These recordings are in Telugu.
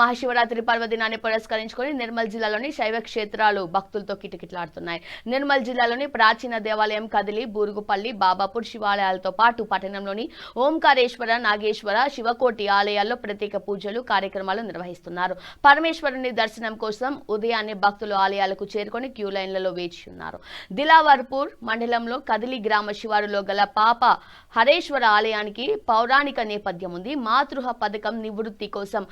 మహాశివరాత్రి పర్వదినాన్ని పురస్కరించుకొని నిర్మల్ జిల్లాలోని శైవ క్షేత్రాలు భక్తులతో కిటకిటలాడుతున్నాయి. నిర్మల్ జిల్లాలోని ప్రాచీన దేవాలయం కదిలి బూరుగుపల్లి బాబాపూర్ శివాలయాలతో పాటు పట్టణంలోని ఓంకారేశ్వర నాగేశ్వర శివకోటి ఆలయాల్లో ప్రత్యేక పూజలు కార్యక్రమాలు నిర్వహిస్తున్నారు. పరమేశ్వరుని దర్శనం కోసం ఉదయాన్నే భక్తులు ఆలయాలకు చేరుకొని క్యూ లైన్లలో వేచి ఉన్నారు దిలావర్పూర్ మండలంలో కదిలి గ్రామ శివారులో గల పాప హరేశ్వర ఆలయానికి పౌరాణిక నేపథ్యం ఉంది. మాతృహ పథకం నివృత్తి కోసం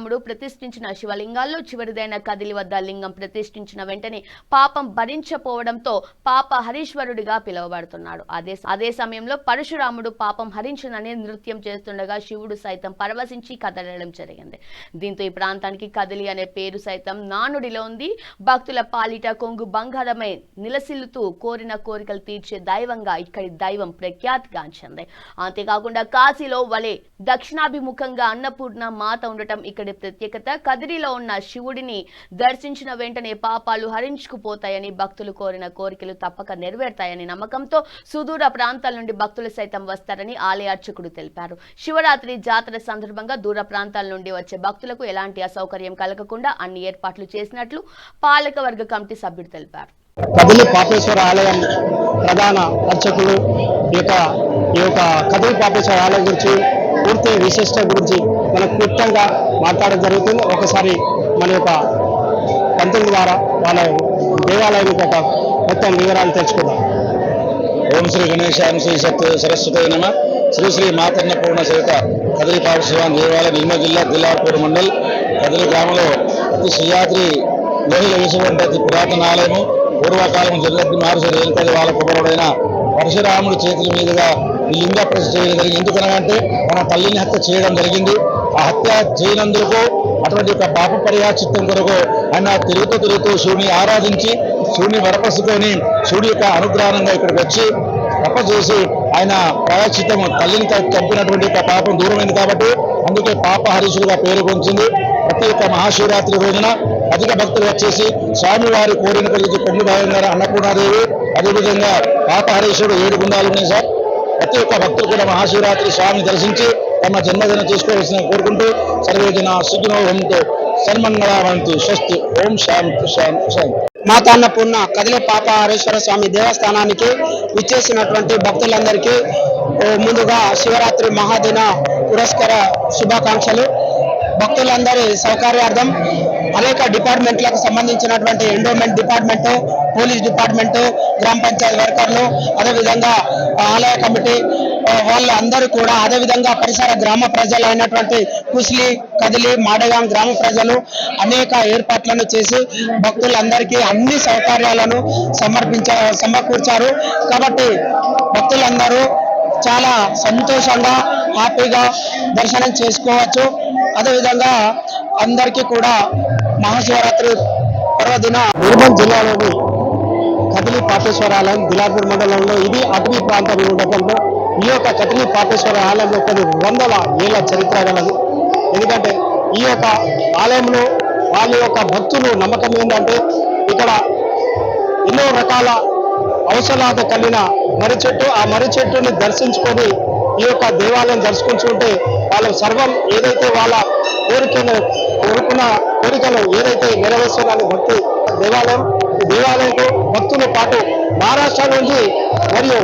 పరశురాముడు ప్రతిష్ఠించిన శివలింగాల్లో చివరిదైన కదిలి వద్ద లింగం ప్రతిష్ఠించిన వెంటనే పాపం భరించపోవడంతో పాప హరీశ్వరుడిగా పిలువబడుతున్నాడు. అదే అదే సమయంలో పరశురాముడు పాపం హరించునని నృత్యం చేస్తుండగా శివుడు సైతం పరవశించి కదలడం జరిగింది. దీంతో ఈ ప్రాంతానికి కదిలి అనే పేరు సైతం నానుడిలో ఉంది. భక్తుల పాలిట కొంగు బంగారమై నిలసిల్లుతూ కోరిన కోరికలు తీర్చే దైవంగా ఇక్కడి దైవం ప్రఖ్యాతిగాంచింది. అంతేకాకుండా కాశీలో వలె దక్షిణాభిముఖంగా అన్నపూర్ణ మాత ఉండటం ఇక్కడి ప్రత్యేకత. కదిరిలో ఉన్న శివుడిని దర్శించిన వెంటనే పాపాలు హరించుకుపోతాయని భక్తులు కోరిన కోరికలు తప్పక నెరవేరుతాయని నమ్మకంతో సుదూర ప్రాంతాల నుండి భక్తులు సైతం వస్తారని ఆలయ అర్చకుడు తెలిపారు. శివరాత్రి జాతర సందర్భంగా దూర ప్రాంతాల నుండి వచ్చే భక్తులకు ఎలాంటి అసౌకర్యం కలగకుండా అన్ని ఏర్పాట్లు చేసినట్లు పాలకవర్గ కమిటీ సభ్యుడు తెలిపారు. కదిలి పాపేశ్వర ఆలయం ప్రధాన అర్చకులు ఈ యొక్క ఈ యొక్క కదిలి పాపేశ్వర ఆలయం గురించి పూర్తి విశిష్ట గురించి మనకు క్లుప్తంగా మాట్లాడడం జరుగుతుంది. ఒకసారి మన యొక్క పంతుల ద్వారా వాళ్ళ దేవాలయం యొక్క మొత్తం వివరాలు తెలుసుకుందాం. ఓం శ్రీ గణేశాం శ్రీ సత్య సరస్వతి నమ. శ్రీ శ్రీ మాతన్న పూర్ణ సహిత కదిలి పాప దేవాలయం నిర్మల్ జిల్లా దిల్లాపూర్ మండల్ కదిలి గ్రామంలో అతి శ్రీయాద్రి లోహిల వేసినటువంటి అతి పురాతన ఆలయము పూర్వకాలం జగద్ది మహర్షి రేణుకది వాళ్ళ కుమారుడైన పరశురాముడి చేతుల మీదుగా ఈ లింగ చేయడం జరిగింది ఎందుకనంటే మన తల్లిని హత్య చేయడం జరిగింది. ఆ హత్య చేయనందుకు అటువంటి ఒక పాప పరిహాచిత్తం కొరకు ఆయన తిరుగుతూ తిరుగుతూ శివుని ఆరాధించి శివుని వరపసుకొని శివుడి యొక్క అనుగ్రహంగా ఇక్కడికి వచ్చి తప్ప చేసి ఆయన ప్రాయశ్చిత్తము తల్లిని చంపినటువంటి యొక్క పాపం దూరమైంది కాబట్టి అందుకే పాప హరీషులుగా పేరు పొందింది. ప్రతి ఒక్క మహాశివరాత్రి రోజున అధిక భక్తులు వచ్చేసి స్వామివారి కోరిన కలిగి పొంగి భాగంగా అన్నపూర్ణాదేవి అదేవిధంగా పాప హరీషుడు ఏడు గుండాలు ఉన్నాయి సార్. ప్రతి ఒక్క భక్తులు కూడా మహాశివరాత్రి స్వామిని దర్శించి తమ జన్మదిన చేసుకోవాల్సిన కోరుకుంటూ సర్వేజన సుఖినోహంతో హంతు స్వస్తి. ఓం శాంతి శాంతి శాంతి మాతాన్నపూర్ణ కదిలి పాపహరేశ్వర స్వామి దేవస్థానానికి విచ్చేసినటువంటి భక్తులందరికీ ముందుగా శివరాత్రి మహాదిన పురస్కార శుభాకాంక్షలు. భక్తులందరి సౌకర్యార్థం అనేక డిపార్ట్మెంట్లకు సంబంధించినటువంటి ఎండోమెంట్ డిపార్ట్మెంట్ పోలీస్ డిపార్ట్మెంట్ గ్రామ పంచాయతీ వర్కర్లు అదేవిధంగా ఆలయ కమిటీ వాళ్ళు అందరూ కూడా అదేవిధంగా పరిసర గ్రామ ప్రజలు అయినటువంటి కుస్లి కదిలి మాడగాం గ్రామ ప్రజలు అనేక ఏర్పాట్లను చేసి భక్తులందరికీ అన్ని సౌకర్యాలను సమర్పించ సమకూర్చారు. కాబట్టి భక్తులందరూ చాలా సంతోషంగా హ్యాపీగా దర్శనం చేసుకోవచ్చు. అదేవిధంగా అందరికీ కూడా మహాశివరాత్రి పర్వదిన నిర్మల్ జిల్లాలోని పాపేశ్వర ఆలయం దిలాపూర్ మండలంలో ఇది అటవీ ప్రాంతం ఉండటంలో ఈ యొక్క కటిని పాపేశ్వర ఆలయంలో కొన్ని వందల ఏళ్ళ చరిత్ర గలదు. ఎందుకంటే ఈ యొక్క ఆలయంలో వాళ్ళ యొక్క భక్తులు నమ్మకం ఏంటంటే ఇక్కడ ఎన్నో రకాల ఔషధాలు కలిగిన మర్రి చెట్టు ఆ మర్రి చెట్టుని దర్శించుకొని ఈ యొక్క దేవాలయం దర్శించుకుంటే వాళ్ళ సర్వం ఏదైతే వాళ్ళ కోరికను కోరుకున్న కోరికలు ఏదైతే నెరవేర్చాలని భక్తి దేవాలయం ఈ దేవాలయంకు భక్తులు పాటు మహారాష్ట్ర నుంచి మరియు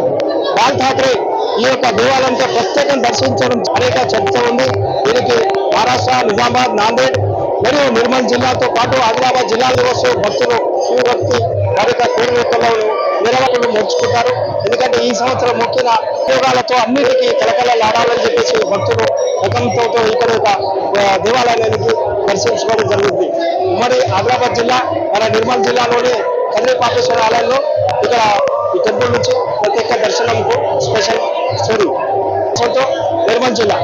బాల్ ఠాక్రే ఈ యొక్క దేవాలయంతో ప్రత్యేకం దర్శించడం అనేక చర్చ ఉంది. దీనికి మహారాష్ట్ర నిజామాబాద్ నాందేడ్ మరియు నిర్మల్ జిల్లాతో పాటు ఆదిలాబాద్ జిల్లాలో వస్తూ భక్తులు శివభక్తి వారి యొక్క కోరికలను నిరవకులు నేర్చుకుంటారు ఎందుకంటే ఈ సంవత్సరం ముఖ్యంగా ఉద్యోగాలతో అన్నిటికీ కలకలలాడాలని చెప్పేసి భక్తులు రకంతో ఇక్కడ ఒక దేవాలయానికి దర్శించుకోవడం జరుగుతుంది ఉమ్మడి ఆదిలాబాద్ జిల్లా మన నిర్మల్ జిల్లాలోనే కదిరిపాపేశ్వర ఆలయంలో ఇక్కడ ఈ టెంపుల్ నుంచి ప్రత్యేక దర్శనంకు స్పెషల్ స్టోరీ. నిర్మల్ జిల్లా.